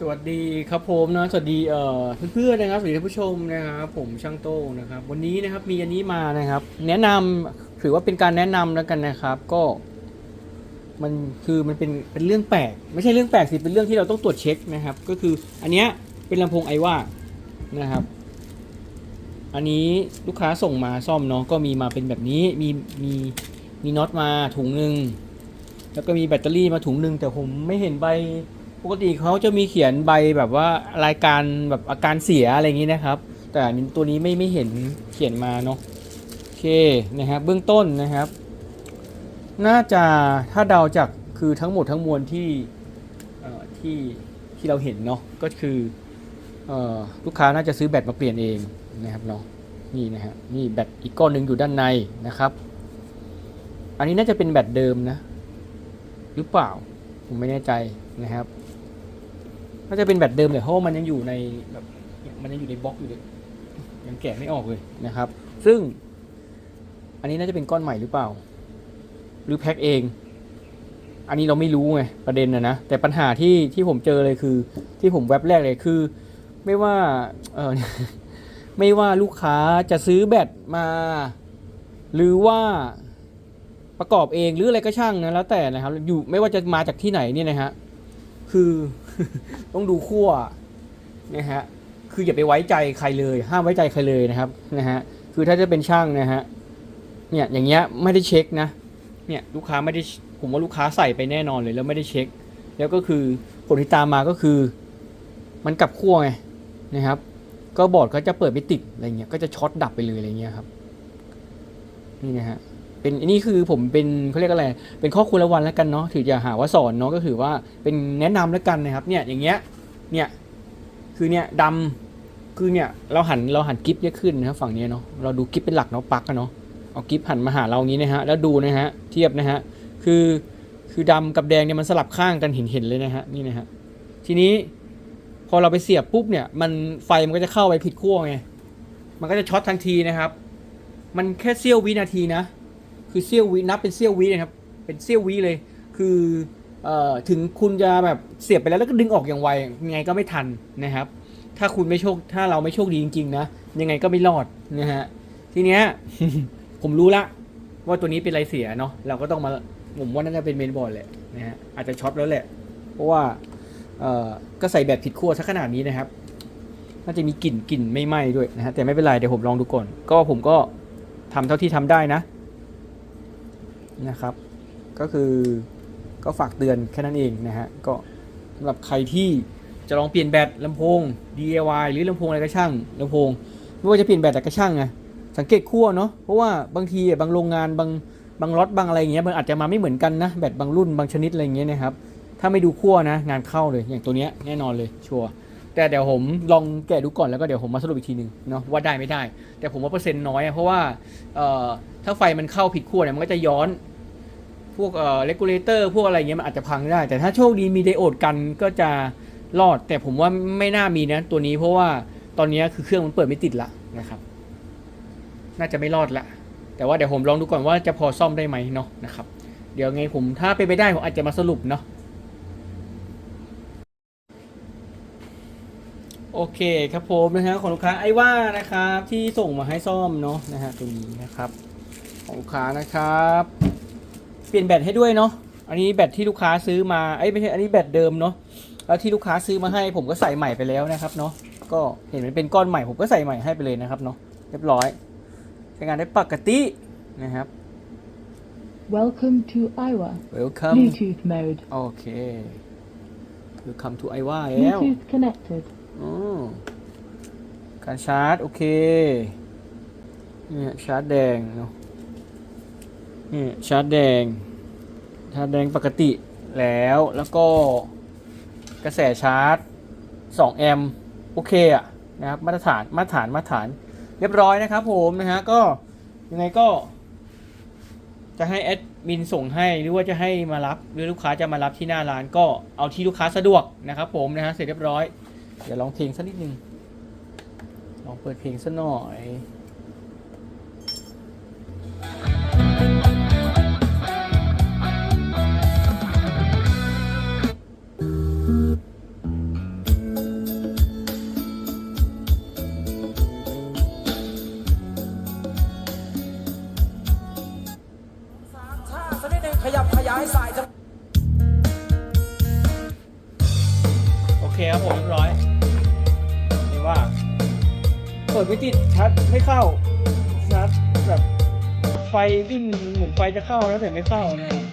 สวัสดีครับผมนะสวัสดีเอ่อเพื่อนๆนะครับสวัสดีท่านผู้ชมนะครับผมช่างโต้งนะครับ วันนี้นะครับมีอันนี้มานะครับ แนะนำถือว่าเป็นการแนะนำแล้วกันนะครับ ก็มันคือมันเป็นเป็นเรื่องแปลก ไม่ใช่เรื่องแปลกสิเป็นเรื่องที่เราต้องตรวจเช็คนะครับ ก็คืออันเนี้ยเป็นลำโพงไอว่านะครับ อันนี้ลูกค้าส่งมาซ่อมเนาะก็มีมาเป็นแบบนี้มีมีมีน็อตมาถุงหนึ่งแล้วก็มีแบตเตอรี่มาถุงหนึ่งแต่ผมไม่เห็นใบ ปกติเขาจะมีเขียนใบแบบว่ารายการแบบอาการเสียอะไรอย่างนี้นะครับ แต่อันนี้ตัวนี้ไม่ไม่เห็นเขียนมาเนาะโอเคนะครับเบื้องต้นนะครับ น่าจะถ้าเดาจากคือทั้งหมดทั้งมวลที่ที่ที่เราเห็นเนาะก็คืออลูกค้าน่าจะซื้อแบตมาเปลี่ยนเองนะครับเนาะนี่นะฮะนี่แบตอีกก้อนหนึ่งอยู่ด้านในนะครับ อันนี้น่าจะเป็นแบตเดิมนะ หรือเปล่าผมไม่แน่ใจนะครับ น่าจะเป็นแบตเดิมเลยเพราะว่ามันยังอยู่ในแบบมันยังอยู่ในบล็อกอยู่เลยยังแกะไม่ออกเลยนะครับ ซึ่ง อันนี้น่าจะเป็นก้อนใหม่หรือเปล่า หรือแพ็คเอง อันนี้เราไม่รู้ไงประเด็นนะนะแต่ปัญหาที่ที่ผมเจอเลยคือ ที่ผมแว็บแรกเลยคือ ไม่ว่าเออไม่ว่าลูกค้าจะซื้อแบตมา หรือว่าประกอบเองหรืออะไรก็ช่างนะแล้วแต่นะครับ อยู่ไม่ว่าจะมาจากที่ไหนเนี่ยนะฮะคือ ต้องดูขั้วนะฮะคืออย่าไปไว้ใจใครเลย ห้ามไว้ใจใครเลยนะครับนะฮะคือถ้าจะเป็นช่างนะฮะเนี่ยอย่างเงี้ยไม่ได้เช็คนะเนี่ยลูกค้าไม่ได้ผมว่าลูกค้าใส่ไปแน่นอนเลย แล้วไม่ได้เช็ค แล้วก็คือผลที่ตามมาก็คือ มันกลับขั้วไงนะครับ ก็บอร์ดก็จะเปิดไม่ติดอะไรเงี้ยก็จะช็อตดับไปเลยอะไรเงี้ยครับนี่นะฮะ เป็นอันนี้คือผมเป็นเขาเรียกอะไร เป็นข้อควรระวังแล้วกันเนาะถืออย่าหาว่าสอนเนาะก็คือว่าเป็นแนะนำแล้วกันนะครับ เนี่ยอย่างเงี้ยเนี่ยคือเนี่ยดำคือเนี่ยเราหันเราหันกิฟเนี่ยขึ้นนะครับฝั่งเนี้ยเนาะเราดูกิฟเป็นหลักเนาะปักกันเนาะเอากิฟหันมาหาเราอย่างนี้นะฮะแล้วดูนะฮะเทียบนะฮะคือคือดำกับแดงเนี่ยมันสลับข้างกันเห็นเห็นเลยนะฮะนี่นะฮะทีนี้พอเราไปเสียบปุ๊บเนี่ยมันไฟมันก็จะเข้าไปผิดขั้วไงมันก็จะช็อตทันทีนะครับ มันแค่เสี้ยววินาทีนะ คือเสี้ยววินับเป็นเสี้ยววินะครับ เป็นเสี้ยววิเลย คือเอ่อถึงคุณจะแบบเสียบไปแล้วแล้วก็ดึงออกอย่างไวยังไงก็ไม่ทันนะครับ ถ้าคุณไม่โชคถ้าเราไม่โชคดีจริงๆนะยังไงก็ไม่รอดนะฮะทีเนี้ยผมรู้ละว่าตัวนี้เป็นไรเสียเนาะเราก็ต้องมาผมว่าน่าจะเป็นเมนบอร์ดแหละนะฮะอาจจะช็อตแล้วแหละ เพราะว่าเอ่อก็ใส่แบบผิดขั้วซะขนาดนี้นะครับน่าจะมีกลิ่นกลิ่นไม่ไหม้ด้วยนะฮะแต่ไม่เป็นไรเดี๋ยวผมลองดูก่อน ก็ผมก็ทำเท่าที่ทำได้นะ นะครับ ก็คือก็ฝากเตือนแค่นั้นเองนะฮะก็สำหรับใครที่จะลองเปลี่ยนแบตลำโพง DIY หรือลำโพงอะไรก็ช่างลำโพงไม่ว่าจะเปลี่ยนแบตอะไรก็ช่างไงสังเกตขั้วเนาะเพราะว่าบางทีอะบางโรงงานบางบางล็อตบางอะไรอย่างเงี้ยมันอาจจะมาไม่เหมือนกันนะแบตบางรุ่นบางชนิดอะไรอย่างเงี้ยนะครับถ้าไม่ดูขั้วนะงานเข้าเลยอย่างตัวเนี้ยแน่นอนเลยชัวร์ แต่เดี๋ยวผมลองแกะดูก่อนแล้วก็เดี๋ยวผมมาสรุปอีกทีหนึ่งเนาะว่าได้ไม่ได้ แต่ผมว่าเปอร์เซ็นต์น้อยอะเพราะว่าถ้าไฟมันเข้าผิดขั้วเนี่ยมันก็จะย้อนพวกเอ่อเลกูเลเตอร์พวกอะไรเงี้ยมันอาจจะพังได้ แต่ถ้าโชคดีมีไดโอดกันก็จะรอด แต่ผมว่าไม่น่ามีนะตัวนี้เพราะว่าตอนนี้คือเครื่องมันเปิดไม่ติดละนะครับ น่าจะไม่รอดละแต่ว่าเดี๋ยวผมลองดูก่อนว่าจะพอซ่อมได้ไหมเนาะนะครับ เดี๋ยวไงผมถ้าเป็นไปได้ผมอาจจะมาสรุปเนาะ โอเคครับผมนะฮะของลูกค้าไอ้ว่านะครับที่ส่งมาให้ซ่อมเนาะนะฮะตรงนี้นะครับของลูกค้านะครับ เปลี่ยนแบตให้ด้วยเนาะอันนี้แบตที่ลูกค้าซื้อมาเอ้ยไม่ใช่อันนี้แบตเดิมเนาะแล้วที่ลูกค้าซื้อมาให้ผมก็ใส่ใหม่ไปแล้วนะครับเนาะก็เห็นมันเป็นก้อนใหม่ผมก็ใส่ใหม่ให้ไปเลยนะครับเนาะเรียบร้อยใช้งานได้ปกตินะครับ Welcome to Iowa. Welcome Bluetooth mode. โอเค Welcome to Iowa แล้ว Bluetooth connected. อการชาร์จ โอเคเนี่ยชาร์จแดงเนาะ นี่ชาร์จแดง ชาร์จแดงปกติแล้วแล้วก็กระแสชาร์จ 2 แอมป์โอเคอะนะครับมาตรฐานมาตรฐานมาตรฐานเรียบร้อยนะครับผมนะฮะก็ยังไงก็ จะให้แอดมินส่งให้หรือว่าจะให้มารับ หรือลูกค้าจะมารับที่หน้าร้านก็เอาที่ลูกค้าสะดวกนะครับผมนะฮะเสร็จเรียบร้อย เดี๋ยวลองเพลงสักนิดนึง ลองเปิดเพลงสักหน่อยยโอเคครับผมเรียบร้อย เปิดไม่ติดชัดไม่เข้าชัดแบบไฟวิ่งหมุนไฟจะเข้าแล้วแต่ไม่เข้านะ